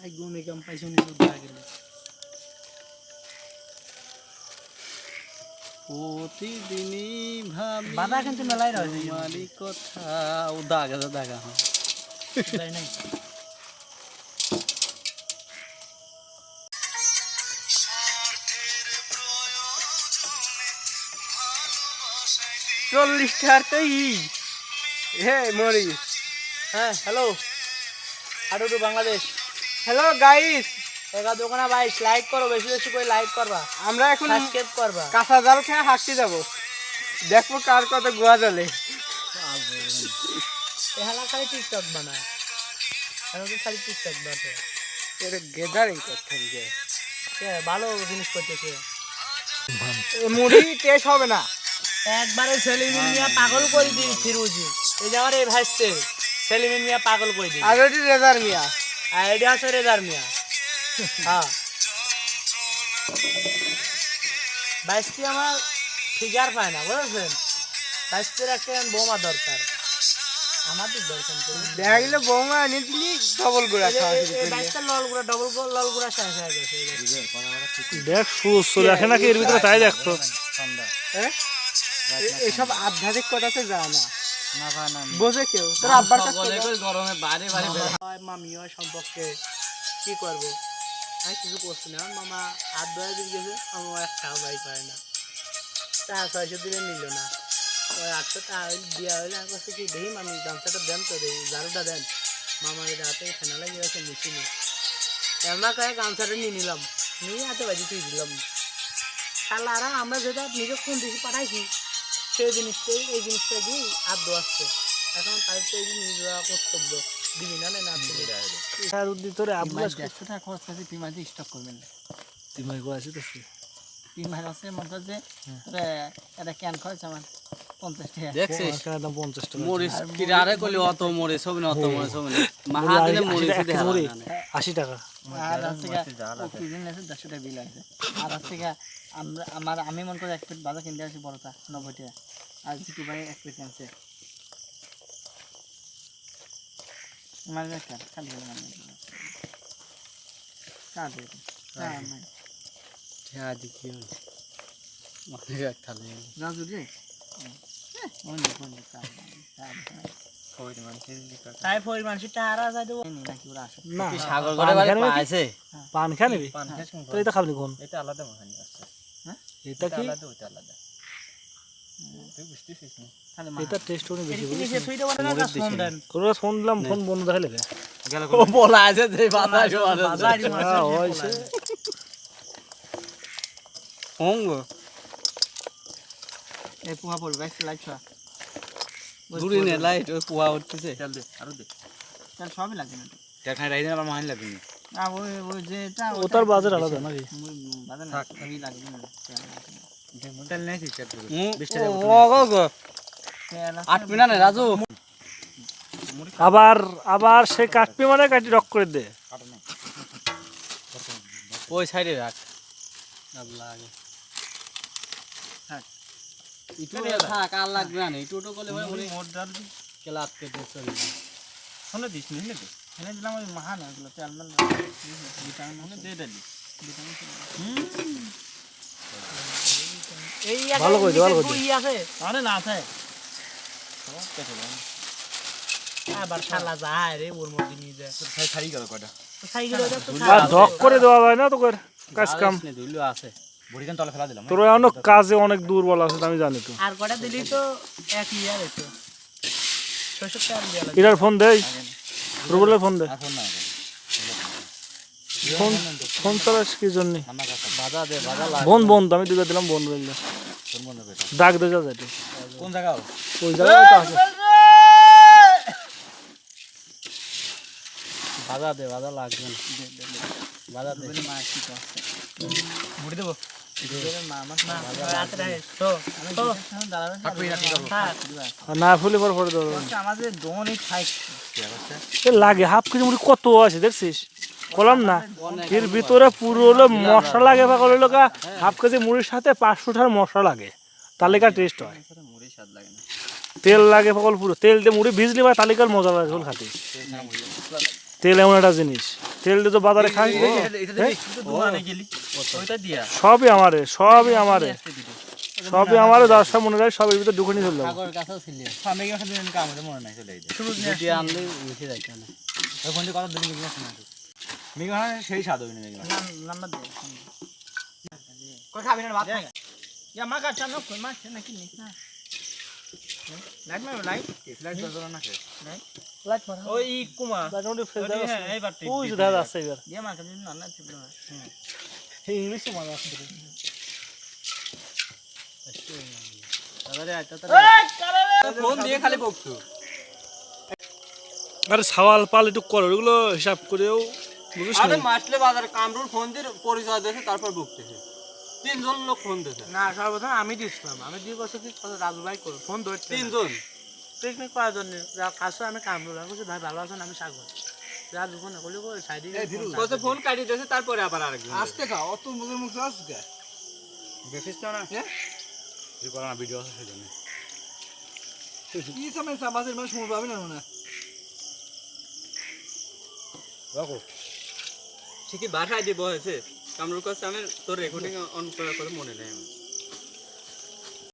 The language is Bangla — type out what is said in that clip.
আই গমি কাম পাইছো নি উদা গেলে প্রতিদিনই ভাবি বাধা কিন্তু মেলাই রয়েছে তোমারই কথা। ও দাগা দাগা হ্যাঁ। তাই নাই। চল্লিশ হে মরিস হ্যাঁ হ্যালো। আটু বাংলাদেশ। হ্যালো গাইস একা দোকানা বাইশ লাইক করো বেশি বেশি করে লাইক করবা। আমরা এখন সাবস্ক্রাইব করবা। কাঁচা জাল খেয়ে হাঁটতে যাব। দেখব কার কত গুয়া জলে এহালা খালি টিকটক বানায়। এখন খালি টিকটক বানায়। এর গেদারিং করতেন যে কে ভালো জিনিস করতেছে। মুড়ি টেস্ট হবে না। একবারে সেলিমিন মিয়া পাগল করে দিই ফিরুজি এই যে আমার এই ভাইসতে সেলিমিন মিয়া পাগল করে দিই আর ওটি রেজার মিয়া। আছে রেজার মিয়া। হ্যাঁ। বাইশটি আমার ফিগার পায় না বুঝেছেন? বাইশটির একটা বোমা দরকার। আমাদের দরকার তো দেখা গেলে বৌমা এনে দিলি ডবল গুড়া খাওয়া বাইশটা লল গুড়া ডবল লল গুড়া শেষ হয়ে গেছে। দেখ চলে আসে নাকি? এর ভিতরে তাই দেখতো হ্যাঁ? এসব আধ্যাত্মিক কথাতে যায় না। বোঝে কেউ? তোর আব্বার কাছে গরমে বাড়ি বাড়ি বের মামি হয় সম্পর্কে কি করব? আমি কিছু করছি না। মামা হাত ধরে দিয়ে গেছে, আমার একটাও বাই পায় না। টাকা ছয়শো দিলে নিল না। ওই আটশো টাকা দিয়া হইলে আমি কাছে কি দেখি মামি, গামছাটা দেন তো দেখি ঝাড়ুটা দেন। মামা এটা হাতে ফেনা লাগে গেছে মেশিনে। আমরা কয়ে গামছাটা নিয়ে নিলাম। নিয়ে হাতে বাজি তুই দিলাম। শালা আর আমরা যেটা নিজে কোন দিকে পাঠাইছি, সেই জিনিসটাই, এই জিনিসটা দিয়ে হাত দোয়াচ্ছে এখন তাই তো এই কর্তব্য। দিবি না না না দিবি না। উদ্দি তোরে আব্বাস দেড়শো টাকা খরচ তিন স্টক করবেন আছে তো তিন মাস আছে মনে কর যে একটা ক্যান খরচ আমার আশি- টাকা আর হচ্ছে আমি মনে করি এক প্লেট বাজার কিনতে আসি বড়টা নব্বই টাকা। আর জিতু ভাই এক প্লেট আনছে আমার একটা খালি হলো না কার দেবে না নাই হ্যাঁ দেখি মানে এক থালি রাজু রে অন্য কোন তাই ফরির মানুষের টাহারা যায় দেবো নাকি ওরা আসে না সাগর পান গড়ে খাবি নাকি? পাইছে পান খা নিবি তো এটা খাবি কোন এটা আলাদা মহানি আছে এটা কি ওটা আলাদা না খালি এটা টেস্ট করে বেশি বুঝলি নিচে থুই দেবো না কাজ ফোন দেন তোরা ফোন দিলাম ফোন বন্ধ দেখালে বলা আছে যে বাতাস বাজারি মাছ হয়েছে। অঙ্গ। এই পোহা পড়বে লাইট ছা দূরে নে লাইট ওই কুয়া উঠতেছে। চল দে আরও দে। চল সবই লাগে না দেখাই আমার মহান লাগবে না। ওই ওই যে এটা বাজার আলাদা নাকি? বাজার না লাগবে না মিনা রাজু আবার আবার সে কাটপি মানে কাটি রক করে দে। ওই সাইডে রাখ। লাগে ইটু থাক আর লাগবে না। ইটু করলে ভাই মোট ডাল দি কেলা চলে শুনে দিস নি এনে দিলাম ওই মহান এগুলো তেল মেল ভিটামিন হলে দে দে এই ভালো করে ভালো করে ই আছে। আরে না আছে। আবার শালা যায় রে ওর মধ্যে নিয়ে যায়। খাই খাই গেল কয়টা? খাই গেলে আর ধক করে দেওয়া যায় না তোকে কাজ কাম। ধুইলো আছে। বড়িখান তলে ফেলা দিলাম। তোর অনেক কাজে অনেক দুর্বল আছে আমি জানি তো। আর দিলি এক ইয়ার এটার ফোন দেই রুবেলের ফোন দে। না ফোন চালাস কি জন্য? বোন বোন আমি দুটো দিলাম বোন বললে ডাক দে যা যাইতে কোন জায়গা ওই জায়গায় তো আছে। বাজা দে বাজা লাগবে না। দে। ফুলে পর পরে লাগে হাফ কেজি মুড়ি কত আছে দেখছিস? বললাম না। এর ভিতরে পুরো হলো মশলা লাগে বা হলো কা হাফ কেজি মুড়ির সাথে পাঁচশোটার মশলা লাগে। তালিকা টেস্ট হয়। মুড়ি স্বাদ লাগে না তেল লাগে সকল পুরো। তেল দিয়ে মুড়ি ভিজলি বা তালিকার মজা লাগে সকল খাতে। তেল এমন একটা জিনিস। তেল দিয়ে তো বাজারে খাই সবই আমারে সবই আমারে। সবই আমারে দশটা মনে রাখ সবের ভিতরে ঢুকে নিয়ে চলে যাব। সাগর কাছেও ছিল। আমি দিন মনে নাই চলে না না মিগা সেই স্বাদ হইনি মিগা নাম্বার দে কই খাবি না ভাত ইয়া মা কাটা না কই মা নাকি নিস না লাইট মারো লাইট? লাইট না কে লাইট? মার। ওই কুমা আছে। হ্যাঁ এইবার ওই যাচ্ছে এবার। দিয়া মা কাটা না না না ইংলিশ মজা আছে। তাহলে আইতা ফোন দিয়ে খালি বকতো আরে সওয়াল পাল একটু করো ওগুলো হিসাব করেও আরে মাসলে বাজার কামরুল ফোন দিয়ে পরিচয় দিয়েছে তারপর বকতেছে। তিনজন লোক ফোন দিয়েছে। না সর্বপ্রথম আমি দিছিলাম আমি দুই বছর কি রাজু ভাই করো ফোন ধরতে না। তিনজন? পিকনিক করার জন্য যা কাছে আমি কাম করলাম বলছি ভাই ভালো আছেন? আমি সাগর। যা দুখন কলি কই সাইডে কত ফোন কাটি দিয়েছে তারপরে আবার আরেকজন আসতে খা অত মুখের মুখ আসতে দেখিস না? না কি করা না ভিডিও আছে সেজন্য। কি সময় সামাজের মানুষ পাবি না না রাখো। কি বাসায় দিব হয়েছে কামরুল কাছে আমি তোর রেকর্ডিং অন করার কথা মনে নেই আমার।